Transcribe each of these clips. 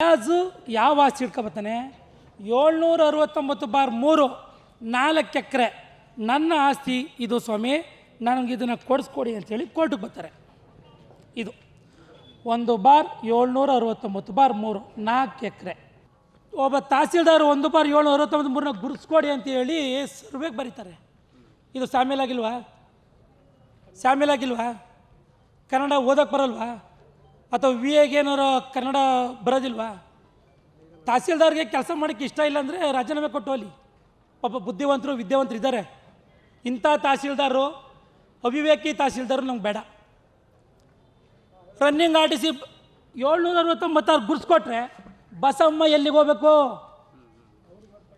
ಅಂದಾಜು ಯಾವ ಆಸ್ತಿ ಇಟ್ಕೊಬತ್ತಾನೆ ಏಳ್ನೂರ ಅರವತ್ತೊಂಬತ್ತು ಬಾರ್ ಮೂರು, ನಾಲ್ಕು ಎಕರೆ. ನನ್ನ ಆಸ್ತಿ ಇದು ಸ್ವಾಮಿ, ನನಗೆ ಇದನ್ನು ಕೊಡಿಸ್ಕೊಡಿ ಅಂತೇಳಿ ಕೋರ್ಟಿಗೆ ಬರ್ತಾರೆ ಇದು. ಒಂದು ಬಾರ್ ಏಳ್ನೂರ ಅರವತ್ತೊಂಬತ್ತು ಬಾರ್ ಮೂರು, ನಾಲ್ಕು ಎಕರೆ. ಒಬ್ಬ ತಹಸೀಲ್ದಾರ್ ಒಂದು ಬಾರ್ ಏಳ್ನೂರ ಅರವತ್ತೊಂಬತ್ತು ಮೂರನ್ನ ಗುರುಸ್ಕೊಡಿ ಅಂತೇಳಿ ಸರ್ವೇಗೆ ಬರೀತಾರೆ. ಇದು ಸಾಮೇಲ್ ಆಗಿಲ್ವಾ ಕನ್ನಡ ಓದೋಕ್ಕೆ ಬರಲ್ವಾ? ಅಥವಾ ವಿ ಎಗೆ ಏನಾರು ಕನ್ನಡ ಬರೋದಿಲ್ವಾ? ತಹಸೀಲ್ದಾರ್ಗೆ ಕೆಲಸ ಮಾಡೋಕ್ಕೆ ಇಷ್ಟ ಇಲ್ಲ ಅಂದರೆ ರಾಜೀನಾಮೆ ಕೊಟ್ಟು ಅಲ್ಲಿ. ಪಾಪ ಬುದ್ಧಿವಂತರು, ವಿದ್ಯಾವಂತರು ಇದ್ದಾರೆ. ಇಂಥ ತಹಸೀಲ್ದಾರರು ಅವಿವೇಕಿ ತಹಸೀಲ್ದಾರು ನಮ್ಗೆ ಬೇಡ. ರನ್ನಿಂಗ್ ಆರ್ ಟಿ ಸಿ ಏಳ್ನೂರ ಅರವತ್ತೊಂಬತ್ತಾರು ಗುರ್ಸ್ಕೊಟ್ರೆ ಬಸಮ್ಮ ಎಲ್ಲಿಗೆ ಹೋಗ್ಬೇಕು?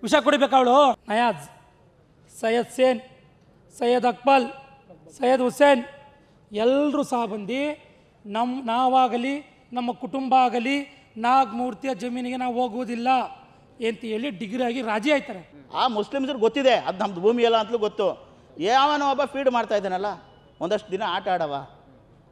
ವಿಷ ಕುಡಿಬೇಕು ಅವಳು. ನಯಾಜ್, ಸೈಯದ್ ಸೇನ್, ಸೈಯದ್ ಅಕ್ಬಲ್, ಸೈಯದ್ ಹುಸೇನ್ ಎಲ್ಲರೂ ಸಹ ಬಂದು ನಮ್ಮ ನಾವಾಗಲಿ ನಮ್ಮ ಕುಟುಂಬ ಆಗಲಿ ನಾಗಮೂರ್ತಿಯ ಜಮೀನಿಗೆ ನಾವು ಹೋಗುವುದಿಲ್ಲ ಅಂತ ಹೇಳಿ ಡಿಗ್ರಿ ಆಗಿ ರಾಜಿ ಆಯ್ತಾರೆ. ಆ ಮುಸ್ಲಿಮ್ಸ್ರಿಗೆ ಗೊತ್ತಿದೆ ಅದು ನಮ್ದು ಭೂಮಿ ಅಲ್ಲ ಅಂತಲೂ ಗೊತ್ತು. ಯಾವನೋ ಒಬ್ಬ ಫೀಡ್ ಮಾಡ್ತಾ ಇದ್ದಾನಲ್ಲ ಒಂದಷ್ಟು ದಿನ ಆಟ ಆಡವ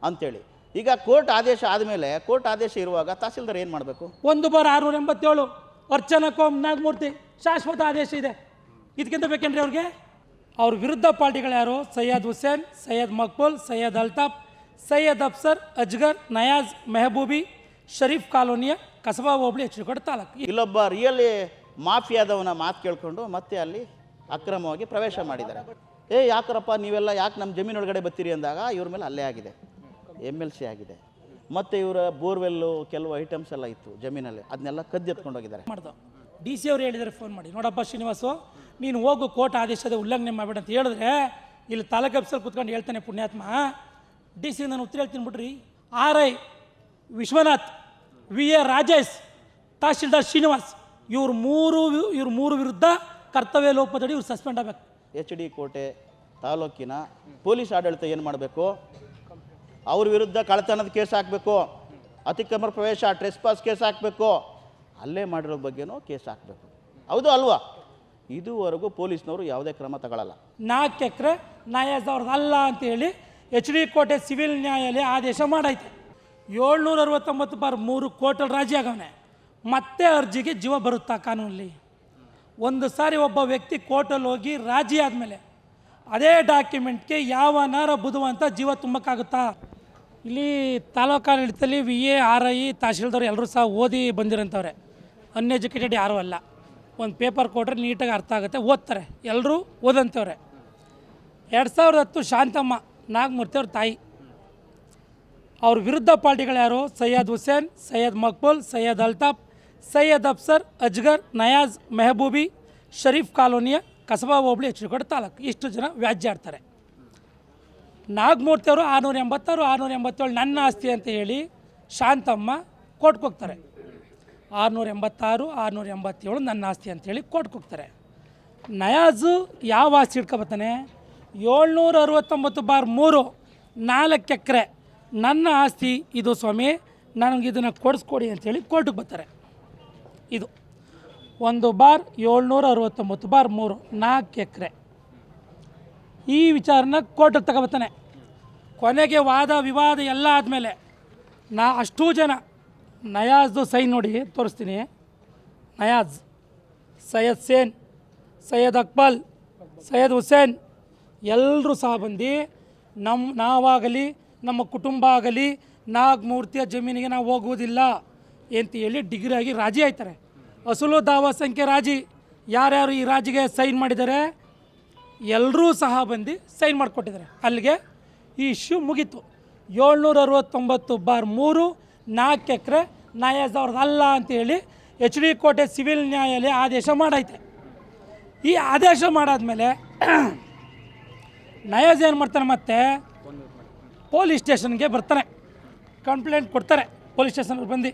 ಅಂತೇಳಿ. ಈಗ ಕೋರ್ಟ್ ಆದೇಶ ಆದಮೇಲೆ ಕೋರ್ಟ್ ಆದೇಶ ಇರುವಾಗ ತಹಸೀಲ್ದಾರ್ ಏನು ಮಾಡಬೇಕು? ಒಂದು ಬಾರ್ ಆರುನೂರ ಎಂಬತ್ತೇಳು ಅರ್ಚನಕೋಮ್ ನಾಗಮೂರ್ತಿ ಶಾಶ್ವತ ಆದೇಶ ಇದೆ. ಇದಕ್ಕಿಂತ ಬೇಕೇನ್ರಿ ಅವ್ರಿಗೆ ಅವ್ರ ವಿರುದ್ಧ ಪಾರ್ಟಿಗಳು ಯಾರು? ಸೈಯದ್ ಹುಸೇನ್ ಸೈಯದ್ ಮಕ್ಬುಲ್ ಸೈಯದ್ ಅಲ್ತಾಫ್ ಸೈಯದ್ ಅಫ್ಸರ್ ಅಜ್ಗರ್ ನಯಾಜ್ ಮೆಹಬೂಬಿ ಶರೀಫ್ ಕಾಲೋನಿಯ ಕಸಬಾ ಹೋಬಳಿ ಎಚ್ಚರಿಕೋಟೆ ತಾಲೂಕು. ಇಲ್ಲೊಬ್ಬ ರಿಯಲಿ ಮಾಫಿಯಾದವನ ಮಾತು ಕೇಳಿಕೊಂಡು ಮತ್ತೆ ಅಲ್ಲಿ ಅಕ್ರಮವಾಗಿ ಪ್ರವೇಶ ಮಾಡಿದ್ದಾರೆ. ಏ ಯಾಕರಪ್ಪ ನೀವೆಲ್ಲ ಯಾಕೆ ನಮ್ಮ ಜಮೀನೊಳಗಡೆ ಬರ್ತೀರಿ ಅಂದಾಗ ಇವ್ರ ಮೇಲೆ ಅಲ್ಲೇ ಆಗಿದೆ. ಎಂ ಎಲ್ ಸಿ ಆಗಿದೆ. ಮತ್ತು ಇವರ ಬೋರ್ವೆಲ್ಲು ಕೆಲವು ಐಟಮ್ಸ್ ಎಲ್ಲ ಇತ್ತು ಜಮೀನಲ್ಲಿ. ಅದನ್ನೆಲ್ಲ ಕದ್ದು ಎತ್ಕೊಂಡೋಗಿದ್ದಾರೆ ಮಾಡ್ದು. ಡಿ ಸಿ ಅವ್ರು ಹೇಳಿದರೆ ಫೋನ್ ಮಾಡಿ. ನೋಡಪ್ಪ ಶ್ರೀನಿವಾಸು ನೀನು ಹೋಗು ಕೋರ್ಟ್ ಆದೇಶದ ಉಲ್ಲಂಘನೆ ಮಾಡಬೇಡ ಅಂತ ಹೇಳಿದ್ರೆ ಇಲ್ಲಿ ತಾಲೂಕು ಅಫ್ಸರ್ ಕುತ್ಕೊಂಡು ಹೇಳ್ತಾನೆ ಪುಣ್ಯಾತ್ಮ. ಡಿ ಸಿ ನಾನು ಉತ್ತರ ಹೇಳ್ತೀನಿ ಬಿಡ್ರಿ. R I Vishwanath V A Rajesh tahsildar Srinivas ಇವ್ರ ಮೂರು ಇವ್ರ ಮೂರು ವಿರುದ್ಧ ಕರ್ತವ್ಯ ಲೋಪದಡಿ ಇವ್ರು ಸಸ್ಪೆಂಡ್ ಆಗಬೇಕು. ಎಚ್ ಡಿ ಕೋಟೆ ತಾಲೂಕಿನ ಪೊಲೀಸ್ ಆಡಳಿತ ಏನು ಮಾಡಬೇಕು? ಅವ್ರ ವಿರುದ್ಧ ಕಳ್ಳತನದ ಕೇಸ್ ಹಾಕಬೇಕು. ಅತಿಕ್ರಮ ಪ್ರವೇಶ ಟ್ರೆಸ್ಪಾಸ್ ಕೇಸ್ ಹಾಕಬೇಕು. ಅಲ್ಲೇ ಮಾಡಿರೋ ಬಗ್ಗೆನೂ ಕೇಸ್ ಹಾಕಬೇಕು. ಹೌದು ಅಲ್ವಾ? ಇದುವರೆಗೂ ಪೊಲೀಸ್ನವರು ಯಾವುದೇ ಕ್ರಮ ತಗೊಳ್ಳಲ್ಲ ನಾಲ್ಕು ಎಕರೆ ನಾಯಸ್ ಅವ್ರದ್ದು ಅಲ್ಲ ಅಂತೇಳಿ ಎಚ್ ಡಿ ಕೋಟೆ ಸಿವಿಲ್ ನ್ಯಾಯಾಲಯ ಆದೇಶ ಮಾಡೈತೆ. ಏಳ್ನೂರ ಅರವತ್ತೊಂಬತ್ತು ಬಾರ್ ಮೂರು ಕೋರ್ಟಲ್ಲಿ ರಾಜಿ ಆಗವನೆ. ಮತ್ತೆ ಅರ್ಜಿಗೆ ಜೀವ ಬರುತ್ತಾ ಕಾನೂನಲ್ಲಿ? ಒಂದು ಸಾರಿ ಒಬ್ಬ ವ್ಯಕ್ತಿ ಕೋರ್ಟಲ್ಲಿ ಹೋಗಿ ರಾಜಿ ಆದಮೇಲೆ ಅದೇ ಡಾಕ್ಯುಮೆಂಟ್ಗೆ ಯಾವ ನಾರಬುದ್ವಾ ಬುಧವಂತ ಜೀವ ತುಂಬಕ್ಕಾಗುತ್ತಾ? ಇಲ್ಲಿ ತಾಲೂಕು ಆಡಳಿತದಲ್ಲಿ ವಿ ಎ, ಆರ್ ಐ ತಹಶೀಲ್ದವ್ರು ಎಲ್ಲರೂ ಸಹ ಓದಿ ಬಂದಿರೋಂಥವ್ರೆ. ಅನ್ಎಜುಕೇಟೆಡ್ ಯಾರೂ ಅಲ್ಲ. ಒಂದು ಪೇಪರ್ ಕೊಟ್ಟರೆ ನೀಟಾಗಿ ಅರ್ಥ ಆಗುತ್ತೆ, ಓದ್ತಾರೆ. ಎಲ್ಲರೂ ಓದಂಥವ್ರೆ. ಎರಡು ಸಾವಿರದ ಹತ್ತು ಶಾಂತಮ್ಮ ನಾಗಮೂರ್ತಿ ಅವ್ರ ತಾಯಿ. ಅವ್ರ ವಿರುದ್ಧ ಪಾರ್ಟಿಗಳು ಯಾರು? ಸೈಯದ್ ಹುಸೇನ್, ಸೈಯದ್ ಮಕ್ಬುಲ್, ಸೈಯದ್ ಅಲ್ತಾಫ್, ಸೈಯದ್ ಅಫ್ಸರ್, ಅಜ್ಗರ್, ನಯಾಜ್, ಮೆಹಬೂಬಿ, ಶರೀಫ್ ಕಾಲೋನಿಯ ಕಸಬಾ ಹೋಬಳಿ ಎಚ್ಚರಿಕೋಟೆ ತಾಲೂಕು. ಇಷ್ಟು ಜನ ವ್ಯಾಜ್ಯ ಆಡ್ತಾರೆ. ನಾಗಮೂರ್ತಿ ಅವರು ಆರುನೂರ ಎಂಬತ್ತಾರು, ಆರುನೂರ ಎಂಬತ್ತೇಳು ನನ್ನ ಆಸ್ತಿ ಅಂತ ಹೇಳಿ ಶಾಂತಮ್ಮ ಕೋರ್ಟ್ಗೆ ಹೋಗ್ತಾರೆ. ಆರುನೂರ ಎಂಬತ್ತಾರು, ಆರುನೂರ ಎಂಬತ್ತೇಳು ನನ್ನ ಆಸ್ತಿ ಅಂತೇಳಿ ಕೋರ್ಟ್ಗೆ ಹೋಗ್ತಾರೆ. ನಯಾಜು ಯಾವ ಆಸ್ತಿ ಹಿಡ್ಕೊಬತ್ತಾನೆ? ಏಳ್ನೂರ ಅರವತ್ತೊಂಬತ್ತು ಬಾರ್ ಮೂರು ನಾಲ್ಕು ಎಕರೆ. ನನ್ನ ಆಸ್ತಿ ಇದು ಸ್ವಾಮಿ, ನನಗೆ ಇದನ್ನು ಕೊಡಿಸ್ಕೊಡಿ ಅಂಥೇಳಿ ಕೋರ್ಟಿಗೆ ಬರ್ತಾರೆ. ಇದು ಒಂದು ಬಾರ್ ಏಳ್ನೂರ ಅರವತ್ತೊಂಬತ್ತು ಬಾರ್ ಮೂರು ನಾಲ್ಕು ಎಕರೆ. ಈ ವಿಚಾರನ ಕೋರ್ಟಿಗೆ ತಗೋಬರ್ತಾನೆ. ಕೊನೆಗೆ ವಾದ ವಿವಾದ ಎಲ್ಲ ಆದಮೇಲೆ ನಾ ಅಷ್ಟೂ ಜನ ನಯಾಜ್ದು ಸೈನ್ ನೋಡಿ ತೋರಿಸ್ತೀನಿ. ನಯಾಜ್, ಸೈಯದ್ ಸೇನ್, ಸೈಯದ್ ಅಕ್ಬಲ್, ಸೈಯದ್ ಹುಸೇನ್ ಎಲ್ಲರೂ ಸಹ ಬಂದು ನಮ್ಮ ನಾವಾಗಲಿ, ನಮ್ಮ ಕುಟುಂಬ ಆಗಲಿ, ನಾಗಮೂರ್ತಿಯ ಜಮೀನಿಗೆ ನಾವು ಹೋಗುವುದಿಲ್ಲ ಅಂತ ಹೇಳಿ ಡಿಗ್ರಿ ಆಗಿ ರಾಜಿ ಆಯ್ತಾರೆ. ಅಸಲು ದಾವಾ ಸಂಖ್ಯೆ ರಾಜಿ. ಯಾರ್ಯಾರು ಈ ರಾಜಿಗೆ ಸೈನ್ ಮಾಡಿದ್ದಾರೆ ಎಲ್ಲರೂ ಸಹ ಬಂದು ಸೈನ್ ಮಾಡಿಕೊಟ್ಟಿದ್ದಾರೆ. ಅಲ್ಲಿಗೆ ಈ ಇಶ್ಯೂ ಮುಗೀತು. ಏಳ್ನೂರ ಅರವತ್ತೊಂಬತ್ತು ಬಾರ್ ಮೂರು ನಾಲ್ಕು ಎಕರೆ ನಾಯಸ್ ಅವ್ರದ್ದು ಅಲ್ಲ ಅಂತೇಳಿ ಎಚ್ ಡಿ ಕೋಟೆ ಸಿವಿಲ್ ನ್ಯಾಯಾಲಯ ಆದೇಶ ಮಾಡೈತೆ. ಈ ಆದೇಶ ಮಾಡಾದ್ಮೇಲೆ ನಯಾಜ್ ಏನು ಮಾಡ್ತಾನೆ ಮತ್ತೆ? ಪೊಲೀಸ್ ಸ್ಟೇಷನ್ಗೆ ಬರ್ತಾನೆ. ಕಂಪ್ಲೇಂಟ್ ಕೊಡ್ತಾರೆ. ಪೊಲೀಸ್ ಸ್ಟೇಷನ್ಗೆ ಬಂದು.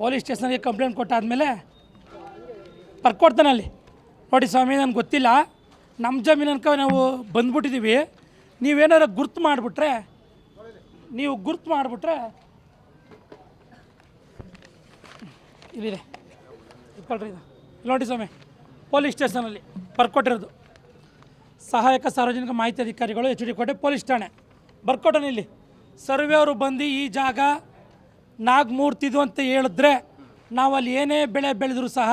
ಪೊಲೀಸ್ ಸ್ಟೇಷನ್ಗೆ ಕಂಪ್ಲೇಂಟ್ ಕೊಟ್ಟಾದಮೇಲೆ ಬರ್ಕೊಡ್ತಾನೆ ಅಲ್ಲಿ ನೋಡಿ ಸ್ವಾಮಿ, ನನಗೆ ಗೊತ್ತಿಲ್ಲ. ನಮ್ಮ ಜಮೀನು ಅನ್ಕ ನಾವು ಬಂದ್ಬಿಟ್ಟಿದ್ದೀವಿ ನೀವೇನಾರು ಗುರ್ತು ಮಾಡಿಬಿಟ್ರೆ, ನೀವು ಗುರ್ತು ಮಾಡಿಬಿಟ್ರೆ ಇಲ್ಲಿದೆ. ಇಟ್ಕೊಳ್ರಿ ಇದು. ನೋಡಿ ಸ್ವಾಮಿ, ಪೊಲೀಸ್ ಸ್ಟೇಷನಲ್ಲಿ ಬರ್ಕೊಟ್ಟಿರೋದು. ಸಹಾಯಕ ಸಾರ್ವಜನಿಕ ಮಾಹಿತಿ ಅಧಿಕಾರಿಗಳು ಎಚ್ ಡಿ ಕೋಟೆ ಪೊಲೀಸ್ ಠಾಣೆ. ಬರ್ಕೊಟ್ಟನೆ ಇಲ್ಲಿ. ಸರ್ವೆ ಅವರು ಬಂದು ಈ ಜಾಗ ನಾಗಮೂರ್ತಿದು ಅಂತ ಹೇಳಿದ್ರೆ ನಾವು ಅಲ್ಲಿ ಏನೇ ಬೆಳೆ ಬೆಳೆದರೂ ಸಹ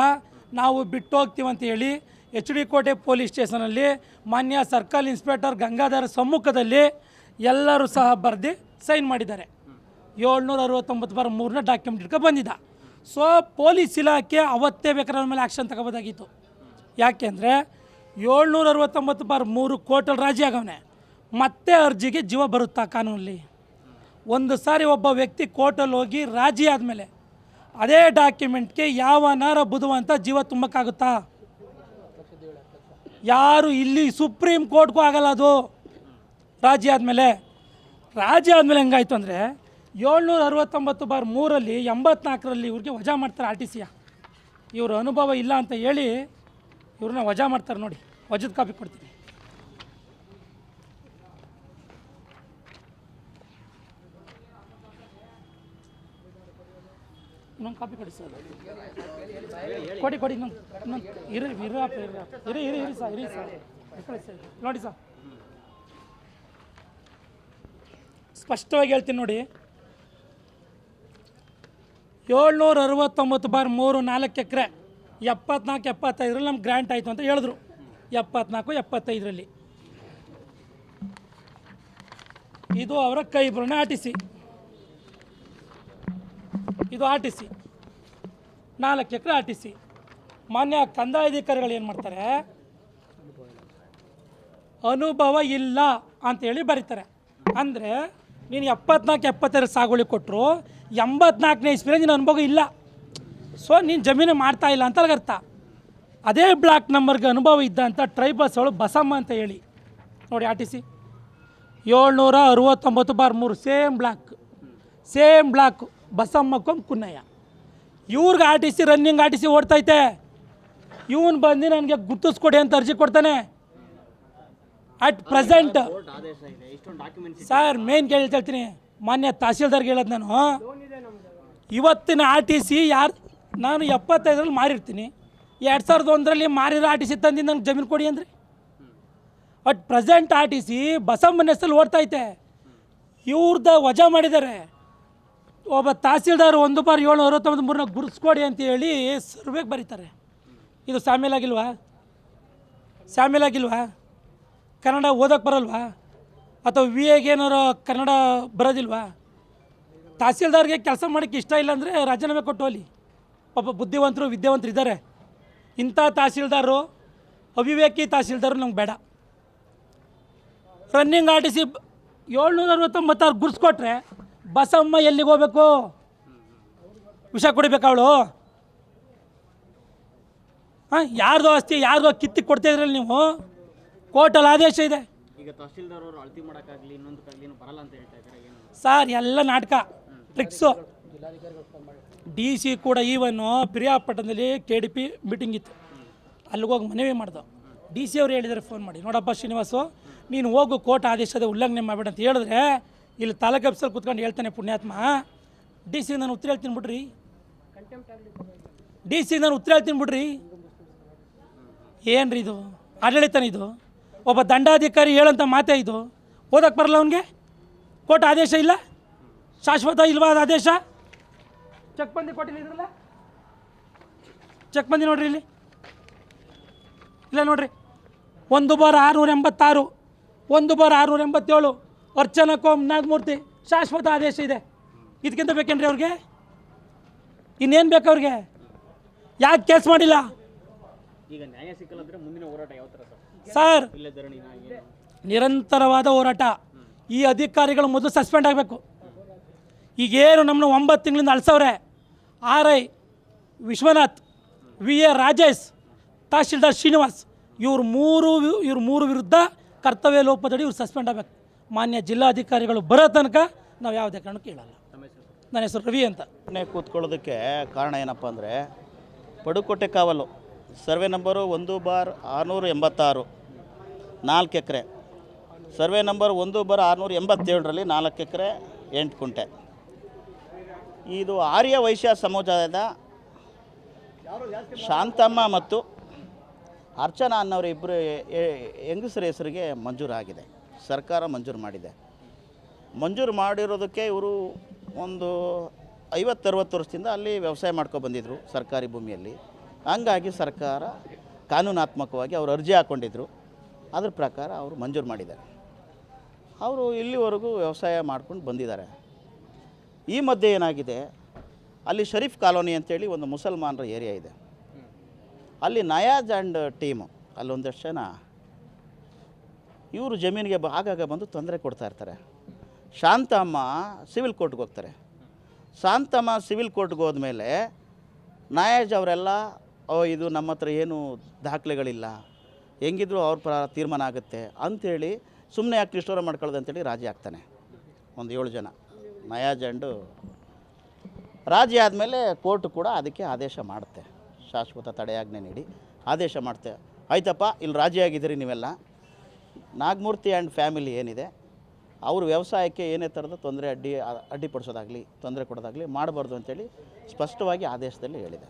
ನಾವು ಬಿಟ್ಟು ಅಂತ ಹೇಳಿ ಎಚ್ ಡಿ ಕೋಟೆ ಪೊಲೀಸ್ ಸ್ಟೇಷನಲ್ಲಿ ಮಾನ್ಯ ಸರ್ಕಲ್ ಇನ್ಸ್ಪೆಕ್ಟರ್ ಗಂಗಾಧರ ಸಮ್ಮುಖದಲ್ಲಿ ಎಲ್ಲರೂ ಸಹ ಬರೆದು ಸೈನ್ ಮಾಡಿದ್ದಾರೆ. ಏಳ್ನೂರ ಅರವತ್ತೊಂಬತ್ತು ಬಾರ ಮೂರನೇ ಡಾಕ್ಯುಮೆಂಟ್ ಇಟ್ಕೊಂಡು ಬಂದಿದ್ದ. ಸೊ ಪೊಲೀಸ್ ಇಲಾಖೆ ಅವತ್ತೇ ಬೇಕಾದ್ರೆ ಮೇಲೆ ಆ್ಯಕ್ಷನ್ ತಗೋಬೋದಾಗಿತ್ತು. ಯಾಕೆಂದರೆ ಏಳ್ನೂರ ಅರವತ್ತೊಂಬತ್ತು ಬಾರ್ ಮೂರು ಕೋರ್ಟಲ್ಲಿ ರಾಜಿ ಆಗವನೆ. ಮತ್ತೆ ಅರ್ಜಿಗೆ ಜೀವ ಬರುತ್ತಾ ಕಾನೂನಲ್ಲಿ? ಒಂದು ಸಾರಿ ಒಬ್ಬ ವ್ಯಕ್ತಿ ಕೋರ್ಟಲ್ಲಿ ಹೋಗಿ ರಾಜಿ ಆದಮೇಲೆ ಅದೇ ಡಾಕ್ಯುಮೆಂಟ್ಗೆ ಯಾವ ಯಾವನಾರ ಬುಧವಂತ ಜೀವ ತುಂಬಕ್ಕಾಗುತ್ತಾ? ಯಾರು ಇಲ್ಲಿ ಸುಪ್ರೀಂ ಕೋರ್ಟ್ಗೂ ಆಗಲ್ಲ ಅದು. ರಾಜಿ ಆದಮೇಲೆ. ರಾಜಿ ಆದಮೇಲೆ ಹೆಂಗಾಯ್ತು ಅಂದರೆ ಏಳ್ನೂರ ಅರವತ್ತೊಂಬತ್ತು ಬಾರ್ ಮೂರಲ್ಲಿ ಎಂಬತ್ನಾಲ್ಕರಲ್ಲಿ ಇವ್ರಿಗೆ ವಜಾ ಮಾಡ್ತಾರೆ ಆರ್ ಟಿ ಸಿಯ ಇವರು ಅನುಭವ ಇಲ್ಲ ಅಂತ ಹೇಳಿ ಇವ್ರನ್ನ ವಜಾ ಮಾಡ್ತಾರೆ ನೋಡಿ. ವಜದ ಕಾಪಿ ಕೊಡ್ತೀನಿ. ಇನ್ನೊಂದು ಕಾಪಿ ಕೊಡಿ ಸರ್. ಕೊಡಿ ಕೊಡಿ, ಇನ್ನೊಂದು ಇನ್ನೊಂದು. ಇರಿ ಇರಿ ಇರ ಸರ್, ಇರಿ ಸರ್. ನೋಡಿ ಸರ್. ಸ್ಪಷ್ಟವಾಗಿ ಹೇಳ್ತೀನಿ ನೋಡಿ. ಏಳ್ನೂರ ಅರವತ್ತೊಂಬತ್ತು ಬಾರ್ ಮೂರು ನಾಲ್ಕು ಎಕರೆ ಎಪ್ಪತ್ನಾಲ್ಕು, ಎಪ್ಪತ್ತೈದರಲ್ಲಿ ನಮ್ಗೆ ಗ್ರ್ಯಾಂಟ್ ಆಯಿತು ಅಂತ ಹೇಳಿದ್ರು. ಎಪ್ಪತ್ನಾಲ್ಕು, ಎಪ್ಪತ್ತೈದರಲ್ಲಿ. ಇದು ಅವರ ಕೈ ಬರೋಣ ಆರ್ ಟಿ ಸಿ ಇದು ಆರ್ ಟಿ ಸಿ ನಾಲ್ಕು ಎಕರೆ ಆರ್ ಟಿ ಸಿ ಮಾನ್ಯ ಕಂದಾಯ ಅಧಿಕಾರಿಗಳು ಏನು ಮಾಡ್ತಾರೆ? ಅನುಭವ ಇಲ್ಲ ಅಂತೇಳಿ ಬರೀತಾರೆ. ಅಂದರೆ ನೀನು ಎಪ್ಪತ್ನಾಲ್ಕು, ಎಪ್ಪತ್ತೆರಡು ಸಾಗುವಳಿ ಕೊಟ್ಟರು ಎಂಬತ್ನಾಲ್ಕನೇ ಇಸ್ವಿನ ನಿನ್ನ ಅನುಭವ ಇಲ್ಲ. ಸೊ ನೀನು ಜಮೀನು ಮಾಡ್ತಾ ಇಲ್ಲ ಅಂತ ಅರ್ಥ. ಅದೇ ಬ್ಲಾಕ್ ನಂಬರ್ಗೆ ಅನುಭವ ಇದ್ದ ಅಂತ ಬಸ್ ಅವಳು ಬಸಮ್ಮ ಅಂತ ಹೇಳಿ. ನೋಡಿ ಆರ್ ಟಿ ಸಿ ಏಳ್ನೂರ ಅರವತ್ತೊಂಬತ್ತು ಬಾರ್ ಮೂರು ಸೇಮ್ ಬ್ಲಾಕ್ ಸೇಮ್ ಬ್ಲಾಕ್ ಬಸಮ್ಮಕ್ಕಂ ಕುನ್ನಯ್ಯ. ಇವ್ರಿಗೆ R T C running R T C ಓಡ್ತೈತೆ. ಇವನು ಬಂದು ನನಗೆ ಗುರ್ತಿಸ್ಕೊಡಿ ಅಂತ ಅರ್ಜಿ ಕೊಡ್ತಾನೆ. ಅಟ್ ಪ್ರೆಸೆಂಟ್ ಸರ್ ಮೇನ್ ಕೇಳಿ ಹೇಳ್ತೀನಿ ಮಾನ್ಯ ತಹಸೀಲ್ದಾರ್ಗೆ ಹೇಳೋದು ನಾನು ಇವತ್ತಿನ ಆರ್ ಟಿ ಸಿ ಯಾರು ನಾನು ಎಪ್ಪತ್ತೈದರಲ್ಲಿ ಮಾರಿರ್ತೀನಿ. ಎರಡು ಸಾವಿರದ ಒಂದರಲ್ಲಿ ಮಾರಿರೋ ಆರ್ ಟಿ ಸಿ ತಂದು ನನಗೆ ಜಮೀನು ಕೊಡಿ ಅಂದ್ರಿ. But present R T C ಬಸಮ್ಮನ ಹೆಸರಲ್ಲಿ ಓಡ್ತೈತೆ. ಇವ್ರದ್ದು ವಜಾ ಮಾಡಿದ್ದಾರೆ. ಒಬ್ಬ ತಹಸೀಲ್ದಾರ್ ಒಂದು ಬಾರ್ ಏಳು ಅರವತ್ತೊಂಬತ್ತು ಮೂರನ್ನ ಗುರುಸ್ಕೊಡಿ ಅಂತ ಹೇಳಿ ಸರ್ವೇಗೆ ಬರೀತಾರೆ. ಇದು ಸಾಮೇಲ್ ಆಗಿಲ್ವಾ? ಕನ್ನಡ ಓದೋಕ್ಕೆ ಬರಲ್ವಾ? ಅಥವಾ ವಿ ಎಗೆ ಏನಾರು ಕನ್ನಡ ಬರೋದಿಲ್ವಾ? ತಹಸೀಲ್ದಾರ್ಗೆ ಕೆಲಸ ಮಾಡೋಕ್ಕೆ ಇಷ್ಟ ಇಲ್ಲ ಅಂದರೆ ರಾಜೀನಾಮೆ ಕೊಟ್ಟು ಅಲ್ಲಿ. ಪಾಪ ಬುದ್ಧಿವಂತರು ವಿದ್ಯಾವಂತರು ಇದ್ದಾರೆ. ಇಂಥ ತಹಸೀಲ್ದಾರರು ಅವಿವೇಕಿ ತಹಸೀಲ್ದಾರು ನಮ್ಗೆ ಬೇಡ. ರನ್ನಿಂಗ್ ಆರ್ ಟಿ ಸಿ ಏಳ್ನೂರ ಅರವತ್ತೊಂಬತ್ತಾರು ಗುರ್ಸ್ಕೊಟ್ರೆ ಬಸಮ್ಮ ಎಲ್ಲಿಗೆ ಹೋಗ್ಬೇಕು? ವಿಷ ಕುಡಿಬೇಕು ಅವಳು. ಹಾಂ ಯಾರ್ದು ಆಸ್ತಿ ಯಾರ್ದು ಕಿತ್ತಿ ಕೊಡ್ತಾ ಇದ್ರಲ್ಲ ನೀವು? ಕೋರ್ಟಲ್ಲಿ ಆದೇಶ ಇದೆ. ಈಗ ತಹಸೀಲ್ದಾರ್ ಅವರು ಅಳತಿ ಮಾಡೋಕ್ಕಾಗಲಿ ಇನ್ನೊಂದಕ್ಕಾಗಲಿ ಬರಲ್ಲ ಅಂತ ಹೇಳ್ತಾ ಇದ್ದಾರೆ ಸರ್ ಎಲ್ಲ ನಾಟಕ ಟ್ರಿಕ್ಸು ಡಿ ಸಿ ಕೂಡ ಈವನ್ನು ಪಿರಿಯಾಪಟ್ಟಣದಲ್ಲಿ ಕೆ ಡಿ ಪಿ ಮೀಟಿಂಗ್ ಇತ್ತು. ಅಲ್ಲಿಗೆ ಹೋಗಿ ಮನವಿ ಮಾಡ್ದೆ ಡಿ ಸಿ ಅವ್ರು ಹೇಳಿದ್ದಾರೆ ಫೋನ್ ಮಾಡಿ. ನೋಡಪ್ಪ ಶ್ರೀನಿವಾಸು, ನೀನು ಹೋಗು, ಕೋರ್ಟ್ ಆದೇಶದ ಉಲ್ಲಂಘನೆ ಮಾಡಬೇಡ ಅಂತ ಹೇಳಿದ್ರೆ ಇಲ್ಲಿ ತಾಲೂಕು ಆಫೀಸಲ್ಲಿ ಕುತ್ಕೊಂಡು ಹೇಳ್ತಾನೆ ಪುಣ್ಯಾತ್ಮ. ಡಿ ಸಿ ನಾನು ಉತ್ತರ ಹೇಳ್ತೀನಿ ಬಿಡ್ರಿ. ಡಿ ಸಿ ನಾನು ಉತ್ತರ ಹೇಳ್ತೀನಿ ಬಿಡ್ರಿ. ಏನ್ರಿ ಇದು? ಆಡಳಿತನ ಇದು? ಒಬ್ಬ ದಂಡಾಧಿಕಾರಿ ಹೇಳೋಂಥ ಮಾತೇ ಇದು? ಓದಕ್ಕೆ ಬರಲ್ಲ ಅವನಿಗೆ? ಕೋರ್ಟ್ ಆದೇಶ ಇಲ್ಲ? ಶಾಶ್ವತ ಇಲ್ವಾ ಆದೇಶ? ಚೆಕ್ ಬಂದಿ ಕೊಟ್ಟಿಲ್ಲ ಇದ್ರಲ್ಲ? ಚೆಕ್ ಬಂದಿ ನೋಡ್ರಿ ಇಲ್ಲಿ. ಇಲ್ಲ ನೋಡ್ರಿ. ಒಂದು ಬಾರ್ ಆರುನೂರ ಎಂಬತ್ತಾರು ಒಂದು ಬಾರ್ ಆರುನೂರ ಎಂಬತ್ತೇಳು ಅರ್ಚನಾ ಕೋಮ್ ನಾಗಮೂರ್ತಿ ಶಾಶ್ವತ ಆದೇಶ ಇದೆ. ಇದಕ್ಕಿಂತ ಬೇಕೇನ್ರಿ ಅವ್ರಿಗೆ? ಇನ್ನೇನು ಬೇಕು ಅವ್ರಿಗೆ? ಯಾಕೆ ಕೇಸ್ ಮಾಡಿಲ್ಲ? ಈಗ ನ್ಯಾಯ ಸಿಕ್ಕಲ್ಲ ಅಂದ್ರೆ ಮುಂದಿನ ಹೋರಾಟ ಯಾವ ಥರ ಸರ್? ನಿರಂತರವಾದ ಹೋರಾಟ. ಈ ಅಧಿಕಾರಿಗಳು ಮೊದಲು ಸಸ್ಪೆಂಡ್ ಆಗಬೇಕು. ಈಗೇನು ನಮ್ಮನ್ನ ಒಂಬತ್ತು ತಿಂಗಳಿಂದ ಅಳ್ಸವ್ರೆ. R I Vishwanath V A Rajesh, tahsildar Srinivas, ಇವ್ರ ಮೂರು ಇವ್ರ ಮೂರು ವಿರುದ್ಧ ಕರ್ತವ್ಯ ಲೋಪದಡಿ ಇವ್ರು ಸಸ್ಪೆಂಡ್ ಆಗಬೇಕು. ಮಾನ್ಯ ಜಿಲ್ಲಾಧಿಕಾರಿಗಳು ಬರೋ ತನಕ ನಾವು ಯಾವುದೇ ಕಾರಣಕ್ಕೂ ಕೇಳಲ್ಲ ನನ್ನ ಹೆಸರು ರವಿ ಅಂತ. ಮನೆ ಕೂತ್ಕೊಳ್ಳೋದಕ್ಕೆ ಕಾರಣ ಏನಪ್ಪ ಅಂದರೆ ಪಡುಕೋಟೆ ಕಾವಲು, ಸರ್ವೆ ನಂಬರು ಒಂದು ಬಾರ್ ಆರುನೂರ ಎಂಬತ್ತಾರು, ನಾಲ್ಕು ಎಕರೆ. ಸರ್ವೆ ನಂಬರ್ ಒಂದು ಬಾರ್ ಆರುನೂರ ಎಂಬತ್ತೇಳರಲ್ಲಿ ನಾಲ್ಕು ಎಕರೆ, ಎಂಟು ಕುಂಟೆ. ಇದು ಆರ್ಯ ವೈಶ್ಯ ಸಮುದಾಯದ ಶಾಂತಮ್ಮ ಮತ್ತು ಅರ್ಚನಾ ಅನ್ನೋರು ಇಬ್ಬರು ಹೆಂಗಸರ ಹೆಸರಿಗೆ ಮಂಜೂರಾಗಿದೆ ಸರ್ಕಾರ ಮಂಜೂರು ಮಾಡಿದೆ. ಮಂಜೂರು ಮಾಡಿರೋದಕ್ಕೆ ಇವರು ಒಂದು ಐವತ್ತರವತ್ತು ವರ್ಷದಿಂದ ಅಲ್ಲಿ ವ್ಯವಸಾಯ ಮಾಡ್ಕೊಂಡು ಬಂದಿದ್ದರು ಸರ್ಕಾರಿ ಭೂಮಿಯಲ್ಲಿ. ಹಂಗಾಗಿ ಸರ್ಕಾರ ಕಾನೂನಾತ್ಮಕವಾಗಿ ಅವರು ಅರ್ಜಿ ಹಾಕ್ಕೊಂಡಿದ್ರು ಅದ್ರ ಪ್ರಕಾರ ಅವರು ಮಂಜೂರು ಮಾಡಿದ್ದಾರೆ. ಅವರು ಇಲ್ಲಿವರೆಗೂ ವ್ಯವಸಾಯ ಮಾಡ್ಕೊಂಡು ಬಂದಿದ್ದಾರೆ. ಈ ಮಧ್ಯೆ ಏನಾಗಿದೆ? ಅಲ್ಲಿ ಶರೀಫ್ ಕಾಲೋನಿ ಅಂತೇಳಿ ಒಂದು ಮುಸಲ್ಮಾನರ ಏರಿಯಾ ಇದೆ. ಅಲ್ಲಿ ನಯಾಜ್ ಆ್ಯಂಡ್ ಟೀಮು ಅಲ್ಲೊಂದಷ್ಟು ಜನ ಇವರು ಜಮೀನಿಗೆ ಆಗಾಗ ಬಂದು ತೊಂದರೆ ಕೊಡ್ತಾ ಇರ್ತಾರೆ. ಶಾಂತಮ್ಮ ಸಿವಿಲ್ ಕೋರ್ಟ್ಗೆ ಹೋಗ್ತಾರೆ. ಶಾಂತಮ್ಮ ಸಿವಿಲ್ ಕೋರ್ಟ್ಗೆ ಹೋದ್ಮೇಲೆ ನಾಯಾಜ್ ಅವರೆಲ್ಲ, ಓ, ಇದು ನಮ್ಮ ಹತ್ರ ಏನು ದಾಖಲೆಗಳಿಲ್ಲ. ಹೆಂಗಿದ್ರು ಅವ್ರ ಪ್ರ ತೀರ್ಮಾನ ಆಗುತ್ತೆ. ಅಂಥೇಳಿ ಸುಮ್ಮನೆ ಯಾಕೆ ನಿಷ್ಠೂರ ಮಾಡ್ಕೊಳ್ಳೋದು ಅಂತೇಳಿ ರಾಜಿ ಆಗ್ತಾನೆ. ಒಂದು ಏಳು ಜನ. ನಯಾಜ್ ಆ್ಯಂಡು ರಾಜಿ ಆದಮೇಲೆ ಕೋರ್ಟ್ ಕೂಡ ಅದಕ್ಕೆ ಆದೇಶ ಮಾಡುತ್ತೆ. ಶಾಶ್ವತ ತಡೆಯಾಜ್ಞೆ ನೀಡಿ ಆದೇಶ ಮಾಡುತ್ತೆ. ಆಯ್ತಪ್ಪ, ಇಲ್ಲಿ ರಾಜಿ ಆಗಿದ್ದೀರಿ ನೀವೆಲ್ಲ. ನಾಗಮೂರ್ತಿ ಆ್ಯಂಡ್ ಫ್ಯಾಮಿಲಿ ಏನಿದೆ, ಅವರು ವ್ಯವಸಾಯಕ್ಕೆ ಏನೇ ಥರದ ತೊಂದರೆ ಅಡ್ಡಿ ಅಡ್ಡಿಪಡಿಸೋದಾಗಲಿ ತೊಂದರೆ ಕೊಡೋದಾಗಲಿ ಮಾಡಬಾರ್ದು ಅಂತೇಳಿ ಸ್ಪಷ್ಟವಾಗಿ ಆದೇಶದಲ್ಲಿ ಹೇಳಿದೆ.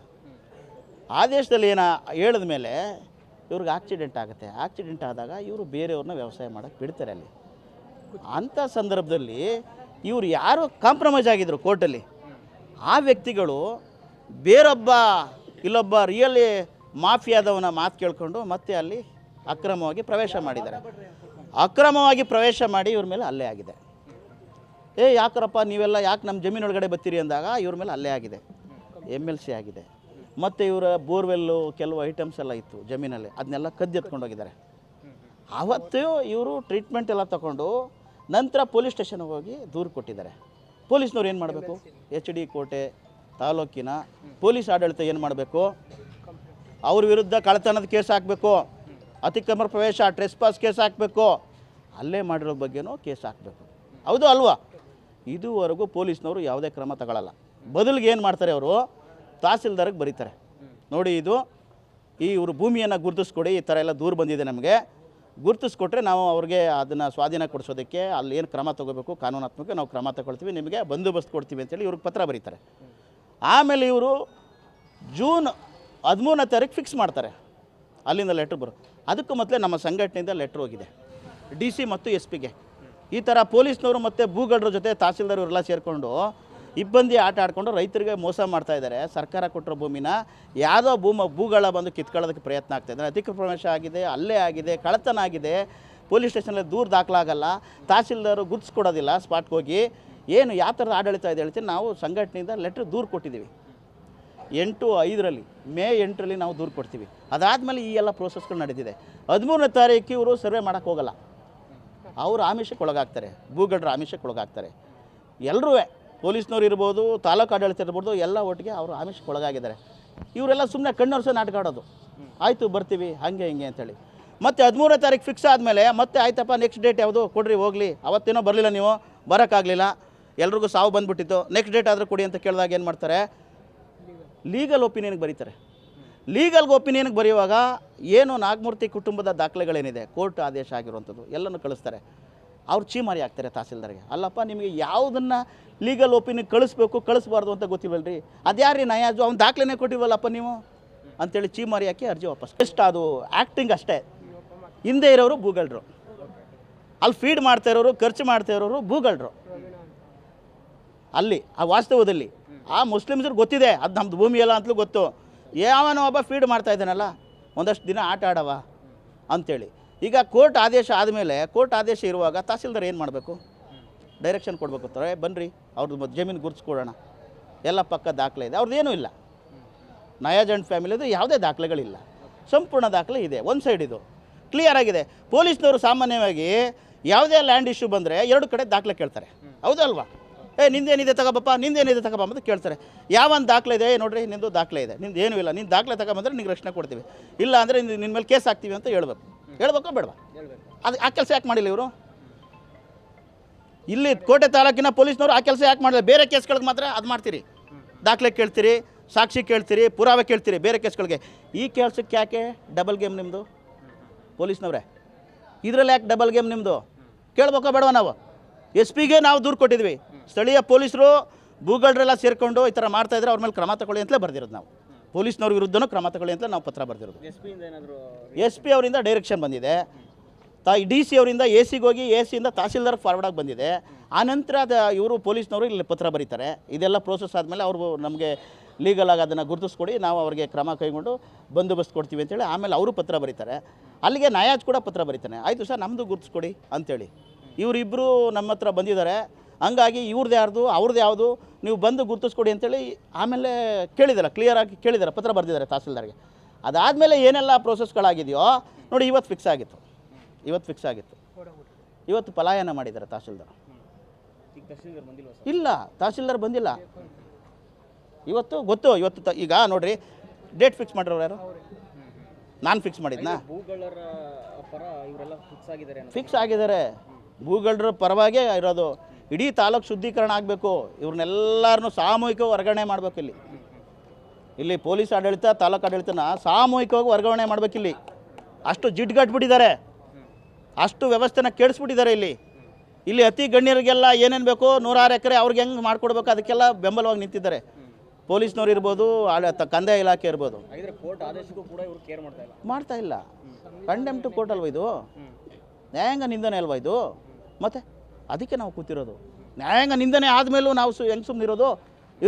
ಆದೇಶದಲ್ಲಿ ಏನ, ಹೇಳಿದ ಮೇಲೆ ಇವ್ರಿಗೆ ಆಕ್ಸಿಡೆಂಟ್ ಆಗುತ್ತೆ. ಆಕ್ಸಿಡೆಂಟ್ ಆದಾಗ ಇವರು ಬೇರೆಯವ್ರನ್ನ ವ್ಯವಸಾಯ ಮಾಡೋಕ್ಕೆ ಬಿಡ್ತಾರೆ ಅಲ್ಲಿ. ಅಂಥ ಸಂದರ್ಭದಲ್ಲಿ ಇವರು ಯಾರು ಕಾಂಪ್ರಮೈಸ್ ಆಗಿದ್ರು ಕೋರ್ಟಲ್ಲಿ. ಆ ವ್ಯಕ್ತಿಗಳು ಬೇರೊಬ್ಬ, ಇಲ್ಲೊಬ್ಬ ರಿಯಲಿ ಮಾಫಿಯಾದವನ ಮಾತು ಕೇಳಿಕೊಂಡು ಮತ್ತೆ ಅಲ್ಲಿ ಅಕ್ರಮವಾಗಿ ಪ್ರವೇಶ ಮಾಡಿದ್ದಾರೆ. ಅಕ್ರಮವಾಗಿ ಪ್ರವೇಶ ಮಾಡಿ ಇವ್ರ ಮೇಲೆ ಅಲ್ಲೇ ಆಗಿದೆ. ಏ, ಯಾಕ್ರಪ್ಪ ನೀವೆಲ್ಲ ಯಾಕೆ ನಮ್ಮ ಜಮೀನೊಳಗಡೆ ಬತ್ತೀರಿ ಅಂದಾಗ ಇವ್ರ ಮೇಲೆ ಅಲ್ಲೇ ಆಗಿದೆ. ಎಂ ಎಲ್ ಸಿ ಆಗಿದೆ. ಮತ್ತು ಇವರ ಬೋರ್ವೆಲ್ಲು ಕೆಲವು ಐಟಮ್ಸ್ ಎಲ್ಲ ಇತ್ತು ಜಮೀನಲ್ಲಿ. ಅದನ್ನೆಲ್ಲ ಕದ್ದೆತ್ಕೊಂಡು ಹೋಗಿದ್ದಾರೆ ಆವತ್ತು ಇವರು ಟ್ರೀಟ್ಮೆಂಟ್ ಎಲ್ಲ ತಗೊಂಡು ನಂತರ ಪೊಲೀಸ್ ಸ್ಟೇಷನ್ಗೆ ಹೋಗಿ ದೂರು ಕೊಟ್ಟಿದ್ದಾರೆ. ಪೊಲೀಸ್ನವ್ರು ಏನು ಮಾಡಬೇಕು? ಎಚ್ ಡಿ ಕೋಟೆ ತಾಲೂಕಿನ ಪೊಲೀಸ್ ಆಡಳಿತ ಏನು ಮಾಡಬೇಕು? ಅವ್ರ ವಿರುದ್ಧ ಕಳ್ಳತನದ ಕೇಸ್ ಹಾಕಬೇಕು. ಅತಿಕ್ರಮ ಪ್ರವೇಶ ಟ್ರೆಸ್ ಪಾಸ್ ಕೇಸ್ ಹಾಕಬೇಕು. ಅಲ್ಲೇ ಮಾಡಿರೋ ಬಗ್ಗೆನೂ ಕೇಸ್ ಹಾಕಬೇಕು. ಹೌದು ಅಲ್ವಾ? ಇದುವರೆಗೂ ಪೊಲೀಸ್ನವರು ಯಾವುದೇ ಕ್ರಮ ತಗೊಳ್ಳಲ್ಲ ಬದಲಿಗೆ ಏನು ಮಾಡ್ತಾರೆ ಅವರು? ತಹಸೀಲ್ದಾರ್ಗೆ ಬರೀತಾರೆ. ನೋಡಿ ಇದು ಈ ಇವರು ಭೂಮಿಯನ್ನು ಗುರುತಿಸ್ಕೊಡಿ ಈ ಥರ ಎಲ್ಲ ದೂರ ಬಂದಿದೆ ನಮಗೆ. ಗುರುತಿಸ್ಕೊಟ್ರೆ ನಾವು ಅವ್ರಿಗೆ ಅದನ್ನು ಸ್ವಾಧೀನ ಕೊಡಿಸೋದಕ್ಕೆ ಅಲ್ಲಿ ಏನು ಕ್ರಮ ತಗೋಬೇಕು, ಕಾನೂನಾತ್ಮಕ ನಾವು ಕ್ರಮ ತಗೊಳ್ತೀವಿ, ನಿಮಗೆ ಬಂದೋಬಸ್ತ್ ಕೊಡ್ತೀವಿ ಅಂತೇಳಿ ಇವ್ರಿಗೆ ಪತ್ರ ಬರೀತಾರೆ. ಆಮೇಲೆ ಇವರು ಜೂನ್ ಹದಿಮೂರನೇ ತಾರೀಕು ಫಿಕ್ಸ್ ಮಾಡ್ತಾರೆ. ಅಲ್ಲಿಂದ ಲೆಟ್ರ್ ಬರು ಅದಕ್ಕೂ ಮೊದಲೇ ನಮ್ಮ ಸಂಘಟನೆಯಿಂದ ಲೆಟ್ರ್ ಹೋಗಿದೆ. ಡಿ ಸಿ ಮತ್ತು ಎಸ್ ಪಿಗೆ ಈ ಥರ ಪೊಲೀಸ್ನವರು ಮತ್ತು ಭೂಗಡ್ರ ಜೊತೆ ತಹಸೀಲ್ದಾರ್ ಇವರೆಲ್ಲ ಸೇರಿಕೊಂಡು ಇಬ್ಬಂದಿ ಆಟ ಆಡ್ಕೊಂಡು ರೈತರಿಗೆ ಮೋಸ ಮಾಡ್ತಾ ಇದ್ದಾರೆ. ಸರ್ಕಾರ ಕೊಟ್ಟಿರೋ ಭೂಮಿನ ಯಾವುದೋ ಭೂಮ, ಭೂಗಳ ಬಂದು ಕಿತ್ಕೊಳ್ಳೋದಕ್ಕೆ ಪ್ರಯತ್ನ ಆಗ್ತಾ ಇದ್ದಾರೆ. ಅಧಿಕೃತ ಪ್ರವೇಶ ಆಗಿದೆ, ಅಲ್ಲೇ ಆಗಿದೆ ಕಳತನ ಆಗಿದೆ. ಪೊಲೀಸ್ ಸ್ಟೇಷನಲ್ಲಿ ದೂರ ದಾಖಲಾಗಲ್ಲ. ತಹಸೀಲ್ದಾರು ಗುರ್ತಿಸ್ಕೊಡೋದಿಲ್ಲ ಸ್ಪಾಟ್ಗೆ ಹೋಗಿ. ಏನು ಯಾವ ಥರದ ಆಡಳಿತ ಇದೆ ಹೇಳ್ತೀನಿ. ನಾವು ಸಂಘಟನೆಯಿಂದ ಲೆಟ್ರ್ ದೂರು ಕೊಟ್ಟಿದ್ದೀವಿ. ಎಂಟು ಐದರಲ್ಲಿ, ಮೇ ಎಂಟರಲ್ಲಿ ನಾವು ದೂರು ಕೊಡ್ತೀವಿ. ಅದಾದಮೇಲೆ ಈ ಎಲ್ಲ ಪ್ರೋಸೆಸ್ಗಳು ನಡೆದಿದೆ ಹದಿಮೂರನೇ ತಾರೀಕು ಇವರು ಸರ್ವೆ ಮಾಡೋಕ್ಕೆ ಹೋಗಲ್ಲ. ಅವರು ಆಮಿಷಕ್ಕೆ ಒಳಗಾಗ್ತಾರೆ. ಭೂಗಡ್ರ ಆಮಿಷಕ್ಕೆ ಒಳಗಾಗ್ತಾರೆ. ಎಲ್ಲರೂ ಪೊಲೀಸ್ನವ್ರು ಇರ್ಬೋದು, ತಾಲೂಕು ಆಡಳಿತ ಇರ್ಬೋದು, ಎಲ್ಲ ಒಟ್ಟಿಗೆ ಅವರು ಆಮಿಷಕ್ಕೆ ಒಳಗಾಗಿದ್ದಾರೆ ಇವರೆಲ್ಲ ಸುಮ್ಮನೆ ಕಣ್ಣೊರೆಸೋ ನಾಟಕ ಆಡೋದು. ಆಯಿತು, ಬರ್ತೀವಿ, ಹಾಗೆ, ಹಿಂಗೆ ಅಂತೇಳಿ. ಮತ್ತು ಹದಿಮೂರನೇ ತಾರೀಕು ಫಿಕ್ಸ್ ಆದಮೇಲೆ ಮತ್ತೆ ಆಯ್ತಪ್ಪ ನೆಕ್ಸ್ಟ್ ಡೇಟ್ ಯಾವುದು? ಕೊಡ್ರಿ, ಹೋಗಲಿ. ಅವತ್ತೇನೋ ಬರಲಿಲ್ಲ ನೀವು, ಬರೋಕ್ಕಾಗಲಿಲ್ಲ. ಎಲ್ರಿಗೂ ಸಾವು ಬಂದುಬಿಟ್ಟಿತ್ತು. ನೆಕ್ಸ್ಟ್ ಡೇಟ್ ಆದರೂ ಕೊಡಿ ಅಂತ ಕೇಳಿದಾಗ ಏನು ಮಾಡ್ತಾರೆ? ಲೀಗಲ್ ಒಪಿನಿಯನ್ಗೆ ಬರೀತಾರೆ. ಲೀಗಲ್ ಒಪಿನಿಯನ್ಗೆ ಬರೆಯುವಾಗ ಏನು ನಾಗಮೂರ್ತಿ ಕುಟುಂಬದ ದಾಖಲೆಗಳೇನಿದೆ? ಕೋರ್ಟ್ ಆದೇಶ ಆಗಿರುವಂಥದ್ದು, ಎಲ್ಲನೂ ಕಳಿಸ್ತಾರೆ. ಅವ್ರು ಚೀಮಾರಿ ಆಗ್ತಾರೆ ತಹಸೀಲ್ದಾರ್ಗೆ. ಅಲ್ಲಪ್ಪ, ನಿಮಗೆ ಯಾವುದನ್ನು ಲೀಗಲ್ ಒಪಿನಿಯನ್ ಕಳಿಸ್ಬೇಕು, ಕಳಿಸ್ಬಾರ್ದು ಅಂತ ಗೊತ್ತಿಲ್ವಲ್ರಿ? ಅದ್ಯಾರೀ ನಯಾಜು? ಅವ್ನು ದಾಖಲೆನೇ ಕೊಟ್ಟಿವಲ್ಲಪ್ಪ ನೀವು? ಅಂತೇಳಿ ಚೀಮಾರಿ ಹಾಕಿ ಅರ್ಜಿ ವಾಪಸ್. ಎಷ್ಟು ಅದು ಆ್ಯಕ್ಟಿಂಗ್ ಅಷ್ಟೇ. ಹಿಂದೆ ಇರೋರು ಭೂಗಳ್ರು. ಅಲ್ಲಿ ಫೀಡ್ ಮಾಡ್ತಾ ಇರೋರು, ಖರ್ಚು ಮಾಡ್ತಾ ಇರೋರು ಭೂಗಳ್ರು. ಅಲ್ಲಿ, ಆ ವಾಸ್ತವದಲ್ಲಿ. ಆ ಮುಸ್ಲಿಮ್ಸ್ರಿಗೆ ಗೊತ್ತಿದೆ, ಅದು ನಮ್ಮದು ಭೂಮಿ ಅಲ್ಲ ಅಂತಲೂ ಗೊತ್ತು. ಯಾವನೋ ಒಬ್ಬ ಫೀಡ್ ಮಾಡ್ತಾ ಇದ್ದಾನಲ್ಲ, ಒಂದಷ್ಟು ದಿನ ಆಟ ಆಡವ ಅಂಥೇಳಿ ಈಗ ಕೋರ್ಟ್ ಆದೇಶ ಆದಮೇಲೆ ಕೋರ್ಟ್ ಆದೇಶ ಇರುವಾಗ ತಹಸೀಲ್ದಾರ್ ಏನು ಮಾಡಬೇಕು? ಡೈರೆಕ್ಷನ್ ಕೊಡಬೇಕು ತರ ಬನ್ನಿರಿ ಅವ್ರದ್ದು ಜಮೀನು ಗುರುತಿಸ್ಕೊಡೋಣ ಎಲ್ಲ ಪಕ್ಕ ದಾಖಲೆ ಇದೆ. ಅವ್ರದ್ದು ಏನೂ ಇಲ್ಲ. ನಯಾಜ್ ಫ್ಯಾಮಿಲಿದು ಯಾವುದೇ ದಾಖಲೆಗಳಿಲ್ಲ. ಸಂಪೂರ್ಣ ದಾಖಲೆ ಇದೆ, ಒಂದು ಸೈಡ್ ಇದು. ಕ್ಲಿಯರ್ ಆಗಿದೆ. ಪೊಲೀಸ್ನವರು ಸಾಮಾನ್ಯವಾಗಿ ಯಾವುದೇ ಲ್ಯಾಂಡ್ ಇಶ್ಯೂ ಬಂದರೆ ಎರಡು ಕಡೆ ದಾಖಲೆ ಕೇಳ್ತಾರೆ. ಹೌದಲ್ವಾ ಏ, ನಿಂದೇನಿದೆ ತಗೋಬಪ್ಪ, ನಿಂದೇನಿದೆ ತಗೋಬ ಅಂತ ಕೇಳ್ತಾರೆ. ಯಾವೊಂದು ದಾಖಲೆ ಇದೆ? ನೋಡ್ರಿ, ನಿಂದು ದಾಖಲೆ ಇದೆ. ನಿಂದು ಏನೂ ಇಲ್ಲ. ನಿನ್ನ ದಾಖಲೆ ತಗೊಂಬಂದ್ರೆ ನಿಂಗೆ ರಕ್ಷಣೆ ಕೊಡ್ತೀವಿ. ಇಲ್ಲ ಅಂದರೆ ನಿನ್ನ ಮೇಲೆ ಕೇಸ್ ಹಾಕ್ತೀವಿ ಅಂತ ಹೇಳ್ಬೇಕು. ಹೇಳ್ಬೇಕೋ ಬೇಡವಾ? ಅದು ಆ ಕೆಲಸ ಯಾಕೆ ಮಾಡಿಲ್ಲ ಇವರು? ಇಲ್ಲಿ ಕೋಟೆ ತಾಲೂಕಿನ ಪೊಲೀಸ್ನವರು ಆ ಕೆಲಸ ಯಾಕೆ ಮಾಡಿಲ್ಲ? ಬೇರೆ ಕೇಸ್ಗಳಿಗೆ ಮಾತ್ರ ಅದು ಮಾಡ್ತೀರಿ. ದಾಖಲೆ ಕೇಳ್ತೀರಿ ಸಾಕ್ಷಿ ಕೇಳ್ತೀರಿ ಪುರಾವೆ ಕೇಳ್ತೀರಿ ಬೇರೆ ಕೇಸ್ಗಳಿಗೆ. ಈ ಕೆಲಸಕ್ಕೆ ಯಾಕೆ ಡಬಲ್ ಗೇಮ್ ನಿಮ್ಮದು ಪೊಲೀಸ್ನವ್ರೆ. ಇದರಲ್ಲಿ ಯಾಕೆ ಡಬಲ್ ಗೇಮ್ ನಿಮ್ಮದು ಕೇಳ್ಬೇಕೋ ಬೇಡವಾ ನಾವು? ಎಸ್ ಪಿಗೆ ನಾವು ದೂರು ಕೊಟ್ಟಿದ್ವಿ. ಸ್ಥಳೀಯ ಪೊಲೀಸರು ಭೂಗಳ್ರೆಲ್ಲ ಸೇರಿಕೊಂಡು ಈ ಥರ ಮಾಡ್ತಾ ಇದ್ರೆ ಅವ್ರ ಮೇಲೆ ಕ್ರಮ ತಗೊಳ್ಳಿ ಅಂತಲೇ ಬರ್ದಿರೋದು ನಾವು. ಪೊಲೀಸ್ನವ್ರ ವಿರುದ್ಧನೂ ಕ್ರಮ ತಗೊಳ್ಳಿ ಅಂತ ನಾವು ಪತ್ರ ಬರ್ತಿರೋದು ಎಸ್ ಪಿಯಿಂದ ಏನಾದರೂ ಎಸ್ ಪಿ ಅವರಿಂದ ಡೈರೆಕ್ಷನ್ ಬಂದಿದೆ. ತಾ ಡಿ ಸಿ ಅವರಿಂದ ಎ ಸಿಗೆ ಹೋಗಿ ಎ ಸಿಯಿಂದ ತಹಸೀಲ್ದಾರ್ ಫಾರ್ವರ್ಡಾಗಿ ಬಂದಿದೆ. ಆನಂತರ ಅದು ಇವರು ಪೊಲೀಸ್ನವರು ಇಲ್ಲಿ ಪತ್ರ ಬರೀತಾರೆ. ಇದೆಲ್ಲ ಪ್ರೋಸೆಸ್ ಆದಮೇಲೆ ಅವರು ನಮಗೆ ಲೀಗಲ್ ಆಗಿ ಅದನ್ನು ಗುರುತಿಸ್ಕೊಡಿ ನಾವು ಅವರಿಗೆ ಕ್ರಮ ಕೈಗೊಂಡು ಬಂದೋಬಸ್ತ್ ಕೊಡ್ತೀವಿ ಅಂತೇಳಿ ಆಮೇಲೆ ಅವರು ಪತ್ರ ಬರೀತಾರೆ. ಅಲ್ಲಿಗೆ ನಾಯಾಜ್ ಕೂಡ ಪತ್ರ ಬರೀತಾನೆ. ಆಯಿತು ಸರ್ ನಮ್ಮದು ಗುರುತಿಸ್ಕೊಡಿ ಅಂಥೇಳಿ ಇವರಿಬ್ಬರು ನಮ್ಮ ಹತ್ರ ಬಂದಿದ್ದಾರೆ. ಹಂಗಾಗಿ ಇವ್ರದ್ದು ಯಾರ್ದು ಅವ್ರದ್ದು ಯಾವುದು ನೀವು ಬಂದು ಗುರುತಿಸ್ಕೊಡಿ ಅಂತೇಳಿ ಆಮೇಲೆ ಕೇಳಿದಾರೆ ಕ್ಲಿಯರಾಗಿ ಕೇಳಿದ್ದಾರೆ ಪತ್ರ ಬರೆದಿದ್ದಾರೆ ತಹಸೀಲ್ದಾರ್ಗೆ. ಅದಾದಮೇಲೆ ಏನೆಲ್ಲ ಪ್ರೋಸೆಸ್ಗಳಾಗಿದೆಯೋ ನೋಡಿ ಇವತ್ತು ಫಿಕ್ಸ್ ಆಗಿತ್ತು. ಇವತ್ತು ಫಿಕ್ಸ್ ಆಗಿತ್ತು. ಇವತ್ತು ಪಲಾಯನ ಮಾಡಿದ್ದಾರೆ ತಹಸೀಲ್ದಾರ್. ಇಲ್ಲ ತಹಸೀಲ್ದಾರ್ ಬಂದಿಲ್ಲ. ಇವತ್ತು ಗೊತ್ತು ಇವತ್ತು ಈಗ ನೋಡ್ರಿ ಡೇಟ್ ಫಿಕ್ಸ್ ಮಾಡಿರೋರು ಯಾರು? ನಾನು ಫಿಕ್ಸ್ ಮಾಡಿದ್ನಾ? ಫಿಕ್ಸ್ ಆಗಿದ್ದಾರೆ ಭೂಗಳರ ಪರವಾಗೇ ಇರೋದು. ಇಡೀ ತಾಲೂಕು ಶುದ್ಧೀಕರಣ ಆಗಬೇಕು. ಇವ್ರನ್ನೆಲ್ಲರನ್ನೂ ಸಾಮೂಹಿಕವಾಗಿ ವರ್ಗಾವಣೆ ಮಾಡಬೇಕು ಇಲ್ಲಿ ಇಲ್ಲಿ ಪೊಲೀಸ್ ಆಡಳಿತ ತಾಲೂಕು ಆಡಳಿತನ ಸಾಮೂಹಿಕವಾಗಿ ವರ್ಗಾವಣೆ ಮಾಡಬೇಕಿಲ್ಲಿ. ಅಷ್ಟು ಜಿಡ್ಗಟ್ಬಿಟ್ಟಿದ್ದಾರೆ. ಅಷ್ಟು ವ್ಯವಸ್ಥೆನ ಕೆಡಿಸ್ಬಿಟ್ಟಿದ್ದಾರೆ ಇಲ್ಲಿ. ಇಲ್ಲಿ ಅತಿ ಗಣ್ಯರಿಗೆಲ್ಲ ಏನೇನು ಬೇಕು ನೂರಾರು ಎಕರೆ ಅವ್ರಿಗೆ ಹೆಂಗೆ ಮಾಡಿಕೊಡ್ಬೇಕು ಅದಕ್ಕೆಲ್ಲ ಬೆಂಬಲವಾಗಿ ನಿಂತಿದ್ದಾರೆ. ಪೊಲೀಸ್ನವ್ರು ಇರ್ಬೋದು ಕಂದಾಯ ಇಲಾಖೆ ಇರ್ಬೋದು. ಮಾಡ್ತಾ ಇಲ್ಲ. ಕಂಡೆಮ್ ಟು ಕೋರ್ಟ್ ಅಲ್ವಾ ಇದು? ನ್ಯಾಯಾಂಗ ನಿಂದನೆ ಅಲ್ವಾ ಇದು? ಮತ್ತೆ? ಅದಕ್ಕೆ ನಾವು ಕೂತಿರೋದು. ನ್ಯಾಯಾಂಗ ನಿಂದನೆ ಆದಮೇಲೂ ನಾವು ಸು ಹೆಂಗೆ ಸುಮ್ಮನಿರೋದು